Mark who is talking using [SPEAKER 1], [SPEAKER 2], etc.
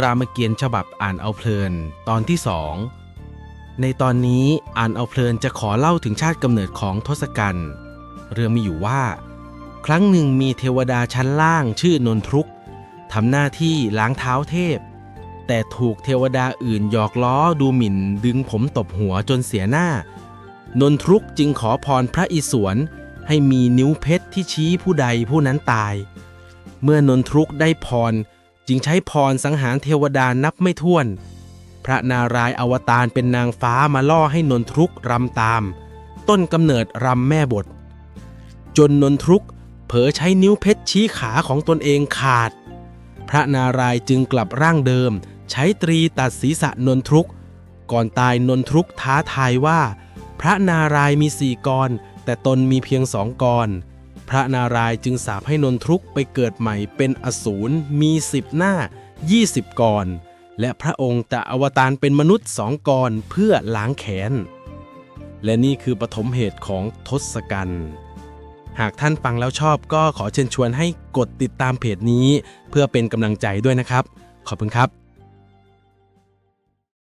[SPEAKER 1] รามเกียรติ์ฉบับอ่านเอาเพลิน ตอนที่สองในตอนนี้อ่านเอาเพลินจะขอเล่าถึงชาติกำเนิดของทศกัณฐ์เรื่องมีอยู่ว่า ครั้งหนึ่งมีเทวดาชั้นล่างชื่อนนทรุกทำหน้าที่ล้างเท้าเทพ แต่ถูกเทวดาอื่นหยอกล้อดูหมิ่น ดึงผมตบหัวจนเสียหน้า นนทรุกจึงขอพรพระอิศวรให้มีนิ้วเพชรที่ชี้ผู้ใดผู้นั้นตาย เมื่อนนทรุกได้พร จึงใช้พรสังหารเทวดานับไม่ถ้วน พระนารายณ์อวตารเป็นนางฟ้ามาล่อให้นนทรุกรำตาม ต้นกำเนิดรำแม่บท จนนนทรุกเผลอใช้นิ้วเพชรชี้ขาของตนเองขาด พระนารายณ์จึงกลับร่างเดิม ใช้ตรีตัดศีรษะนนทรุก ก่อนตายนนทรุกท้าทายว่า พระนารายณ์มีสี่กรแต่ตนมีเพียงสองกร พระนารายจึงสาปให้นนทรุกไปเกิดใหม่เป็นอสูรมีสิบหน้า 20กรและพระองค์จะอวตารเป็นมนุษย์สองกรเพื่อล้างแค้น และนี่คือปฐมเหตุของทศกัณฐ์หากท่านฟังแล้วชอบก็ขอเชิญชวนให้กดติดตามเพจนี้ เพื่อเป็นกำลังใจด้วยนะครับ ขอบคุณครับ